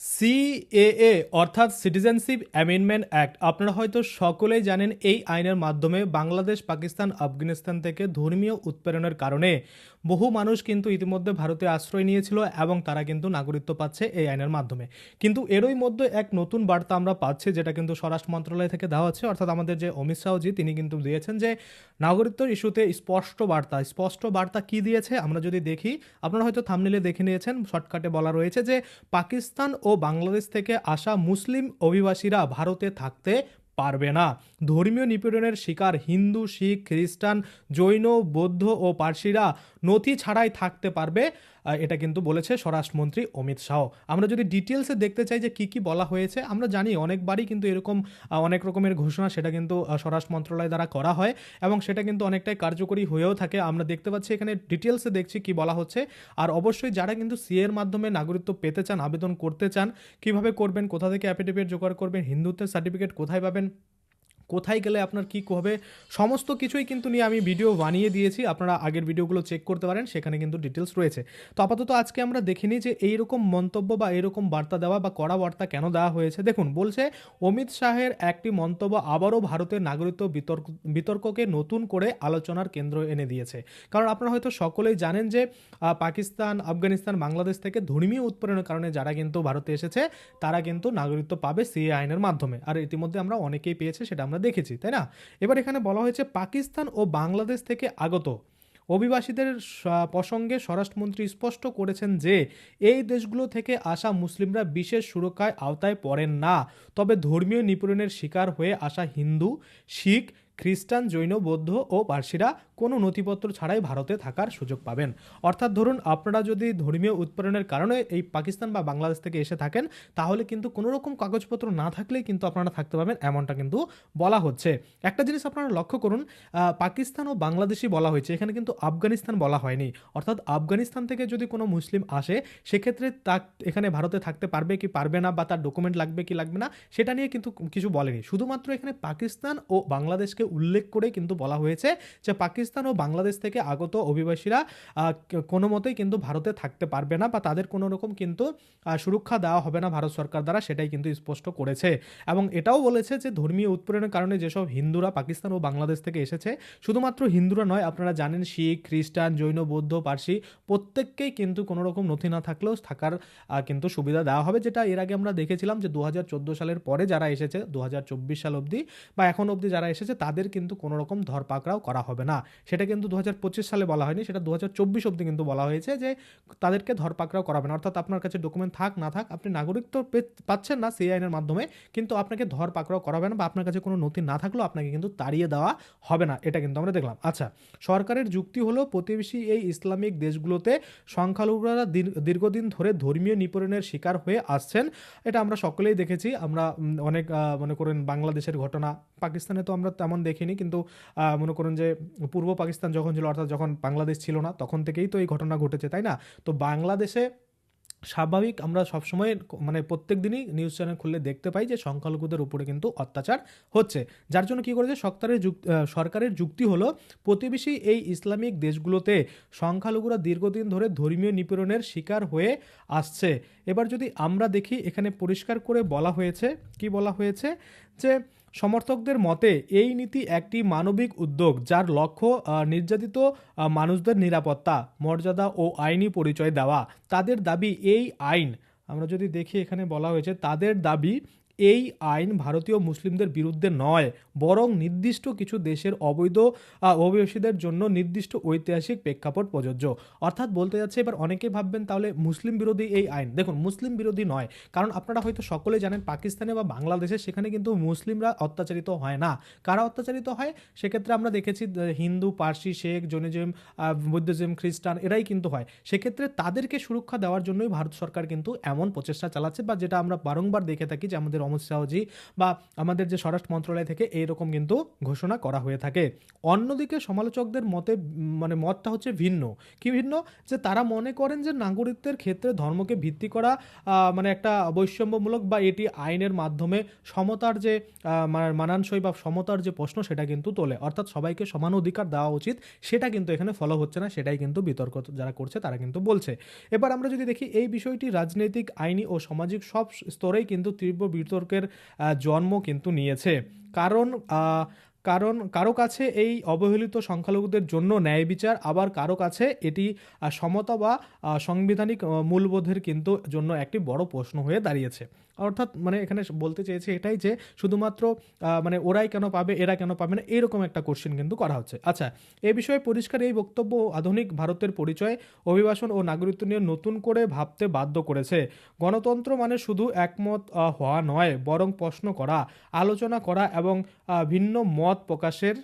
CAA, অর্থাৎ citizenship amendment act. আপনারা হয়তো সকলেই জানেন এই আইনের মাধ্যমে বাংলাদেশ, পাকিস্তান, আফগানিস্তান থেকে ধর্মীয় উৎপীড়নের কারণে বহু মানুষ কিন্তু ইতিমধ্যে ভারতে আশ্রয় নিয়েছিল এবং তারা কিন্তু নাগরিকত্ব পাচ্ছে এই আইনের মাধ্যমে। কিন্তু এরই মধ্যে এক নতুন বার্তা আমরা পাচ্ছি, যেটা কিন্তু স্বরাষ্ট্র মন্ত্রণালয় থেকে দেওয়া হচ্ছে অর্থাৎ আমাদের যে অমিত শাহজি, তিনি কিন্তু দিয়েছেন যে নাগরিকত্ব ইস্যুতে স্পষ্ট বার্তা। স্পষ্ট বার্তা কি দিয়েছে? আমরা যদি দেখি, আপনারা হয়তো থামনিলে দেখে নিয়েছেন শর্টকাটে বলা রয়েছে যে পাকিস্তান ও বাংলাদেশ থেকে আসা মুসলিম অভিবাসীরা ভারতে থাকতে পারবে না। ধর্মীয় নিপীড়নের শিকার হিন্দু, শিখ, খ্রিস্টান, জৈন, বৌদ্ধ ও পার্সিরা নথি ছাড়াই থাকতে পারবে এটা কিন্তু বলেছে স্বরাষ্ট্রমন্ত্রী অমিত শাহ। আমরা যদি ডিটেলসে দেখতে চাই যে কি কি বলা হয়েছে, আমরা জানি অনেকবারই কিন্তু এরকম অনেক রকমের ঘোষণা সেটা কিন্তু স্বরাষ্ট্র মন্ত্রণালয় দ্বারা করা হয় এবং সেটা কিন্তু অনেকটাই কার্যকরী হয়েও থাকে। আমরা দেখতে পাচ্ছি এখানে ডিটেলসে দেখছি কি বলা হচ্ছে। আর অবশ্যই যারা কিন্তু সিএ এর মাধ্যমে নাগরিকত্ব পেতে চান, আবেদন করতে চান, কীভাবে করবেন, কোথা থেকে অ্যাফিডেভিট জোগাড় করবেন, হিন্দুত্বের সার্টিফিকেট কোথায় পাবেন Amen. কোথায় গেলে আপনার কী হবে, সমস্ত কিছুই কিন্তু নিয়ে আমি ভিডিও বানিয়ে দিয়েছি। আপনারা আগের ভিডিওগুলো চেক করতে পারেন, সেখানে কিন্তু ডিটেলস রয়েছে। তো আপাতত আজকে আমরা দেখিনি যে এইরকম মন্তব্য বা এরকম বার্তা দেওয়া বা কড়া বার্তা কেন দেওয়া হয়েছে। দেখুন, বলছে, অমিত শাহের একটি মন্তব্য আবারও ভারতের নাগরিকত্ব বিতর্ক, বিতর্ককে নতুন করে আলোচনার কেন্দ্র এনে দিয়েছে। কারণ আপনারা হয়তো সকলেই জানেন যে পাকিস্তান, আফগানিস্তান, বাংলাদেশ থেকে ধর্মীয় উৎপীড়নের কারণে যারা কিন্তু ভারতে এসেছে, তারা কিন্তু নাগরিকত্ব পাবে সিএ আইনের মাধ্যমে। আর ইতিমধ্যে আমরা অনেকেই পেয়েছে, সেটা আমরা দেখেছি, তাই না? এবার এখানে বলা হয়েছে পাকিস্তান ও বাংলাদেশ থেকে আগত। অভিবাসীদের প্রসঙ্গে স্বরাষ্ট্রমন্ত্রী স্পষ্ট করেছেন যে, এই দেশগুলো থেকে আসা মুসলিমরা বিশেষ সুরক্ষায় আওতায় পড়েন না। তবে ধর্মীয় নিপীড়নের শিকার হয়ে আসা হিন্দু, শিখ খ্রিস্টান, জৈন, বৌদ্ধ ও পার্সিরা কোনো নথিপত্র ছাড়াই ভারতে থাকার সুযোগ পাবেন। অর্থাৎ ধরুন, আপনারা যদি ধর্মীয় উৎপীড়নের কারণে এই পাকিস্তান বা বাংলাদেশ থেকে এসে থাকেন, তাহলে কিন্তু কোনো রকম কাগজপত্র না থাকলেই কিন্তু আপনারা থাকতে পারবেন, এমনটা কিন্তু বলা হচ্ছে। একটা জিনিস আপনারা লক্ষ্য করুন পাকিস্তান ও বাংলাদেশই বলা হয়েছে, এখানে কিন্তু আফগানিস্তান বলা হয়নি। অর্থাৎ আফগানিস্তান থেকে যদি কোনো মুসলিম আসে, সেক্ষেত্রে তা এখানে ভারতে থাকতে পারবে কি পারবে না বা তার ডকুমেন্ট লাগবে কি লাগবে না, সেটা নিয়ে কিন্তু কিছু বলেনি। শুধুমাত্র এখানে পাকিস্তান ও বাংলাদেশকে উল্লেখ করে কিন্তু বলা হয়েছে যে পাকিস্তান ও বাংলাদেশ থেকে আগত অভিবাসীরা কোনো মতেই কিন্তু ভারতে থাকতে পারবে না বা তাদের কোনো রকম কিন্তু সুরক্ষা দেওয়া হবে না ভারত সরকার দ্বারা, সেটাই কিন্তু স্পষ্ট করেছে। এবং এটাও বলেছে যে ধর্মীয় উৎপীড়নের কারণে যেসব হিন্দুরা পাকিস্তান ও বাংলাদেশ থেকে এসেছে, শুধুমাত্র হিন্দুরা নয়, আপনারা জানেন শিখ, খ্রিস্টান, জৈন, বৌদ্ধ, পার্সি, প্রত্যেককেই কিন্তু কোনো রকম নথি না থাকলেও থাকার কিন্তু সুবিধা দেওয়া হবে। যেটা এর আগে আমরা দেখেছিলাম যে দু হাজার চোদ্দ সালের পরে যারা এসেছে, দু হাজার চব্বিশ সাল অবধি বা এখন অবধি যারা এসেছে, তাদের কিন্তু কোনো রকম ধরপাকড়াও করা হবে না। সেটা কিন্তু দু হাজার পঁচিশ সালে বলা হয়নি, সেটা দু হাজার অব্দি কিন্তু বলা হয়েছে যে তাদেরকে ধরপাকড়াও করাবে না। অর্থাৎ আপনার কাছে ডকুমেন্ট থাক, না থাক, আপনি নাগরিকত্ব পাচ্ছেন না সেই আইনের মাধ্যমে, কিন্তু আপনাকে ধরপাকড়াও করাবে না বা আপনার কাছে কোনো নথি না থাকলেও আপনাকে কিন্তু তাড়িয়ে দেওয়া হবে না। এটা কিন্তু আমরা দেখলাম। আচ্ছা সরকারের যুক্তি হলো প্রতিবেশী এই ইসলামিক দেশগুলোতে সংখ্যালঘুরা দীর- দীর্ঘদিন ধরে ধর্মীয় নিপীড়নের শিকার হয়ে আসছেন। এটা আমরা সকলেই দেখেছি। আমরা অনেক মনে করেন বাংলাদেশের ঘটনা, পাকিস্তানে তো আমরা তেমন দেখিনি, কিন্তু মনে করুন যে পূর্ব পাকিস্তান যখন ছিল, অর্থাৎ যখন বাংলাদেশ ছিল না, তখন থেকেই তো এই ঘটনা ঘটেছে, তাই না? তো বাংলাদেশে স্বাভাবিক আমরা সবসময় মানে প্রত্যেক দিনই নিউজ চ্যানেল খুললে দেখতে পাই যে সংখ্যালঘুদের উপরে কিন্তু অত্যাচার হচ্ছে। যার জন্য কি করেছে? সরকারের সরকারের যুক্তি হলো, প্রতিবেশী এই ইসলামিক দেশগুলোতে সংখ্যালঘুরা দীর্ঘদিন ধরে ধর্মীয় নিপীড়নের শিকার হয়ে আসছে। এবার যদি আমরা দেখি, এখানে পরিষ্কার করে বলা হয়েছে, কি বলা হয়েছে? যে সমর্থকদের মতে, এই নীতি একটি মানবিক উদ্যোগ যার লক্ষ্য নির্যাতিত মানুষদের নিরাপত্তা, মর্যাদা ও আইনি পরিচয় দেওয়া। তাদের দাবি এই আইন, আমরা যদি দেখি এখানে বলা হয়েছে, তাদের দাবি এই আইন ভারতীয় মুসলিমদের বিরুদ্ধে নয়, বরং নির্দিষ্ট কিছু দেশের অবৈধ অভিবাসীদের জন্য নির্দিষ্ট ঐতিহাসিক প্রেক্ষাপট প্রযোজ্য। অর্থাৎ বলতে যাচ্ছে, এবার অনেকে ভাববেন তাহলে মুসলিম বিরোধী এই আইন। দেখুন, মুসলিম বিরোধী নয়, কারণ আপনারা হয়তো সকলে জানেন পাকিস্তানে বা বাংলাদেশে সেখানে কিন্তু মুসলিমরা অত্যাচারিত হয় না। কারা অত্যাচারিত হয়? সেক্ষেত্রে আমরা দেখেছি হিন্দু, পার্সি, শেখ, জৈনিজম বৌদ্ধজম, খ্রিস্টান এরাই কিন্তু হয়। সেক্ষেত্রে তাদেরকে সুরক্ষা দেওয়ার জন্যই ভারত সরকার কিন্তু এমন প্রচেষ্টা চালাচ্ছে বা যেটা আমরা বারংবার দেখে থাকি যে আমাদের অমিত শাহজি বা আমাদের যে স্বরাষ্ট্র মন্ত্রণালয় থেকে এইরকম কিন্তু ঘোষণা করা হয়ে থাকে। অন্যদিকে সমালোচকদের মতে মানে মতটা হচ্ছে ভিন্ন। কি ভিন্ন? যে তারা মনে করেন যে নাগরিকদের ক্ষেত্রে ধর্মকে ভিত্তি করা মানে একটা বৈষম্যমূলক বা এটি আইনের মাধ্যমে সমতার যে আহ, মানানসই বা সমতার যে প্রশ্ন সেটা কিন্তু তোলে। অর্থাৎ সবাইকে সমান অধিকার দেওয়া উচিত সেটা কিন্তু এখানে ফলো হচ্ছে না সেটাই কিন্তু বিতর্ক যারা করছে তারা কিন্তু বলছে। এবার আমরা যদি দেখি এই বিষয়টি রাজনৈতিক আইনি ও সামাজিক সব স্তরেই কিন্তু তীব্র বিতর্কের জন্ম কিন্তু নিয়েছে কারণ কারণ কারও কাছে এই অবহেলিত সংখ্যালঘুদের জন্য ন্যায় বিচার আবার কারও কাছে এটি সমতা বা সাংবিধানিক আহ, মূল্যবোধের কিন্তু জন্য একটি বড় প্রশ্ন হয়ে দাঁড়িয়েছে। অর্থাৎ মানে এখানে বলতে চেয়েছে এটাই যে শুধুমাত্র মানে ওরাই কেন পাবে এরা কেন পাবে না এরকম একটা কোশ্চেন কিন্তু করা হচ্ছে। আচ্ছা এ বিষয়ে পরিষ্কার এই বক্তব্য আধুনিক ভারতের পরিচয় অভিবাসন ও নাগরিকত্ব নিয়ে নতুন করে ভাবতে বাধ্য করেছে। গণতন্ত্র মানে শুধু একমত হওয়া নয় বরং প্রশ্ন করা আলোচনা করা এবং ভিন্ন মত প্রকাশের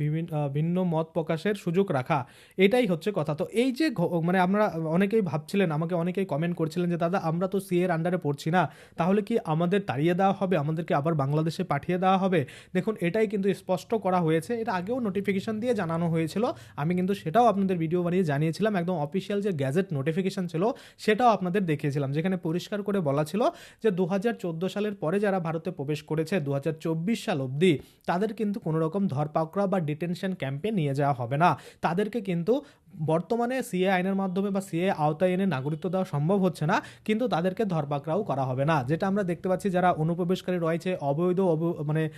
বিভিন্ন ভিন্ন মত প্রকাশের সুযোগ রাখা, এটাই হচ্ছে কথা। তো এই যে মানে আমরা অনেকেই ভাবছিলেন, আমাকে অনেকেই কমেন্ট করছিলেন যে, দাদা, আমরা তো সি এর আন্ডারে পড়ছি না। তাহলে কি আমাদের তাড়িয়ে দেওয়া হবে? আমাদেরকে আবার বাংলাদেশে পাঠিয়ে দেওয়া হবে? দেখুন, এটাই কিন্তু স্পষ্ট করা হয়েছে। এটা আগেও নোটিফিকেশন দিয়ে জানানো হয়েছিল। আমি কিন্তু সেটাও আপনাদের ভিডিও বানিয়ে জানিয়েছিলাম। একদম অফিসিয়াল যে গ্যাজেট নোটিফিকেশন ছিল, সেটাও আপনাদের দেখিয়েছিলাম। যেখানে পরিষ্কার করে বলা ছিল যে দু হাজার চোদ্দ সালের পরে যারা ভারতে প্রবেশ করেছে দু হাজার চব্বিশ সাল অবধি, তাদের কিন্তু কোনো রকম ধরপাকড়া বা ডিটেনশন ক্যাম্পে নিয়ে যাওয়া হবে না। তাদেরকে কিন্তু বর্তমানে সিএ আইনের মাধ্যমে বা সিএ আওতায় এনে নাগরিকত্ব দেওয়া সম্ভব হচ্ছে না, কিন্তু তাদেরকে ধরপাকড়াও করা হবে না। যেটা আমরা দেখতে পাচ্ছি, যারা অনুপ্রবেশকারী রয়েছে, অবৈধ অব- মানে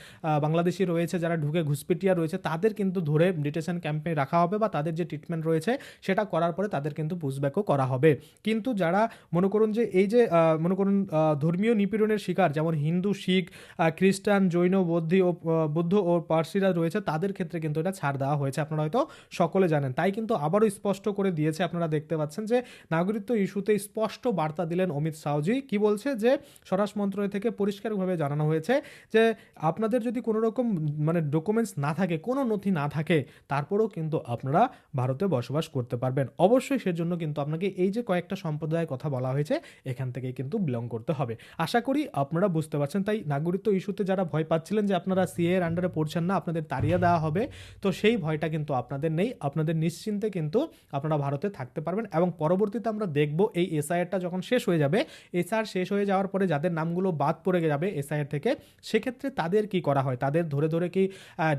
বাংলাদেশি রয়েছে, যারা ঢুকে ঘুষপিটিয়া রয়েছে, তাদের কিন্তু ধরে ডিটেশন ক্যাম্পে রাখা হবে বা তাদের যে ট্রিটমেন্ট রয়েছে, সেটা করার পরে তাদের কিন্তু পুষব্যাকও করা হবে। কিন্তু যারা, মনে করুন যে এই যে মনে করুন ধর্মীয় নিপীড়নের শিকার, যেমন হিন্দু, শিখ খ্রিস্টান, জৈন, বৌদ্ধি ও বুদ্ধ ও পার্সিরা রয়েছে, তাদের ক্ষেত্রে কিন্তু এটা ছাড় দেওয়া হয়েছে। আপনারা হয়তো সকলে জানেন। তাই কিন্তু আবারও স্পষ্ট করে দিয়েছে। আপনারা দেখতে পাচ্ছেন যে নাগরিকত্ব ইস্যুতে স্পষ্ট বার্তা দিলেন অমিত শাহজি। কি বলছে যে স্বরাষ্ট্র মন্ত্রণালয় থেকে পরিষ্কারভাবে জানানো হয়েছে যে আপনাদের যদি কোনো রকম মানে ডকুমেন্টস না থাকে, কোনো নথি না থাকে, তারপরেও কিন্তু আপনারা ভারতে বসবাস করতে পারবেন। অবশ্যই সেজন্য কিন্তু আপনাকে এই যে কয়েকটা সম্প্রদায়ের কথা বলা হয়েছে, এখান থেকে কিন্তু বিলং করতে হবে। আশা করি আপনারা বুঝতে পারছেন। তাই নাগরিকত্ব ইস্যুতে যারা ভয় পাচ্ছিলেন যে আপনারা সিএ এর আন্ডারে পড়ছেন না, আপনাদের তাড়িয়ে দেওয়া হবে, তো সেই ভয়টা কিন্তু আপনাদের নেই। আপনাদের নিশ্চিন্তে কিন্তু আপনারা ভারতে থাকতে পারবেন এবং পরবর্তীতে আমরা দেখব এই এসআইআরটা যখন শেষ হয়ে যাবে এসআর শেষ হয়ে যাওয়ার পরে যাদের নামগুলো বাদ পড়ে যাবে এসআইআর থেকে, সেক্ষেত্রে তাদের কি করা হয়? তাদের ধরে ধরে কি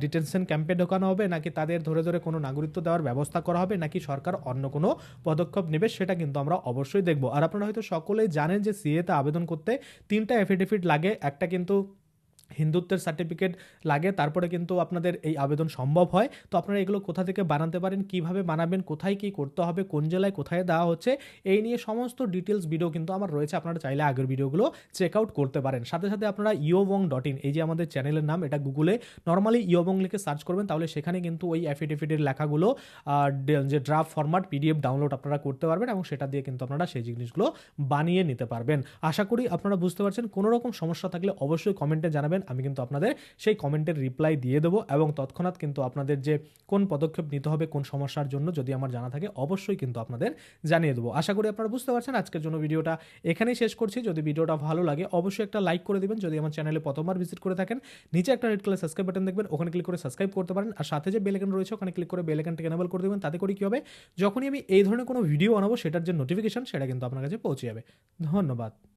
ডিটেনশন ক্যাম্পে ঢোকানো হবে নাকি তাদের ধরে ধরে কোনো নাগরিকত্ব দেওয়ার ব্যবস্থা করা হবে নাকি সরকার অন্য কোনো পদক্ষেপ নেবে সেটা কিন্তু আমরা অবশ্যই দেখব। আর আপনারা হয়তো সকলেই জানেন যে সিএতে আবেদন করতে তিনটা এফিডেভিট লাগে, একটা কিন্তু হিন্দুত্বের সার্টিফিকেট লাগে, তারপরে কিন্তু আপনাদের এই আবেদন সম্ভব হয়। তো আপনারা এগুলো কোথা থেকে বানাতে পারেন, কীভাবে বানাবেন, কোথায় কি করতে হবে, কোন জেলায় কোথায় দেওয়া হচ্ছে, এই নিয়ে সমস্ত ডিটেলস ভিডিও কিন্তু আমার রয়েছে। আপনারা চাইলে আগের ভিডিওগুলো চেক আউট করতে পারেন। সাথে সাথে আপনারা ইয়োবং ডট ইন এই যে আমাদের চ্যানেলের নাম, এটা গুগলে নর্মালি ইয়োবং লিখে সার্চ করবেন, তাহলে সেখানে কিন্তু ওই অ্যাফিডেভিটের লেখাগুলো যে ড্রাফট ফরম্যাট পিডিএফ ডাউনলোড আপনারা করতে পারবেন এবং সেটা দিয়ে কিন্তু আপনারা সেই জিনিসগুলো বানিয়ে নিতে পারবেন। আশা করি আপনারা বুঝতে পারছেন। কোনো রকম সমস্যা থাকলে অবশ্যই কমেন্টে জানাবেন। আমি কিন্তু আপনাদের সেই কমেন্টের রিপ্লাই দিয়ে দেবো এবং তৎক্ষণাৎ কিন্তু আপনাদের যে কোন পদক্ষেপ নিতে হবে, কোন সমস্যার জন্য যদি আমার জানা থাকে, অবশ্যই কিন্তু আপনাদের জানিয়ে দেবো। আশা করি আপনারা বুঝতে পারছেন, আজকের জন্য ভিডিওটা এখানেই শেষ করছি। যদি ভিডিওটা ভালো লাগে, অবশ্যই একটা লাইক করে দিবেন। যদি আমার চ্যানেলে প্রথমবার ভিজিট করে থাকেন, নিচে একটা রেড কালার সাবস্ক্রাইব বাটন দেখবেন, ওখানে ক্লিক করে সাবস্ক্রাইব করতে পারেন। আর সাথে যে বেল আইকন রয়েছে, ওখানে ক্লিক করে বেল আইকনটাকে এনেবল করে দেবেন। তাতে করে কী হবে? যখনই আমি এই ধরনের কোনো ভিডিও বানাবো, সেটার যে নোটিফিকেশন সেটা কিন্তু আপনার কাছে পৌঁছে যাবে। ধন্যবাদ।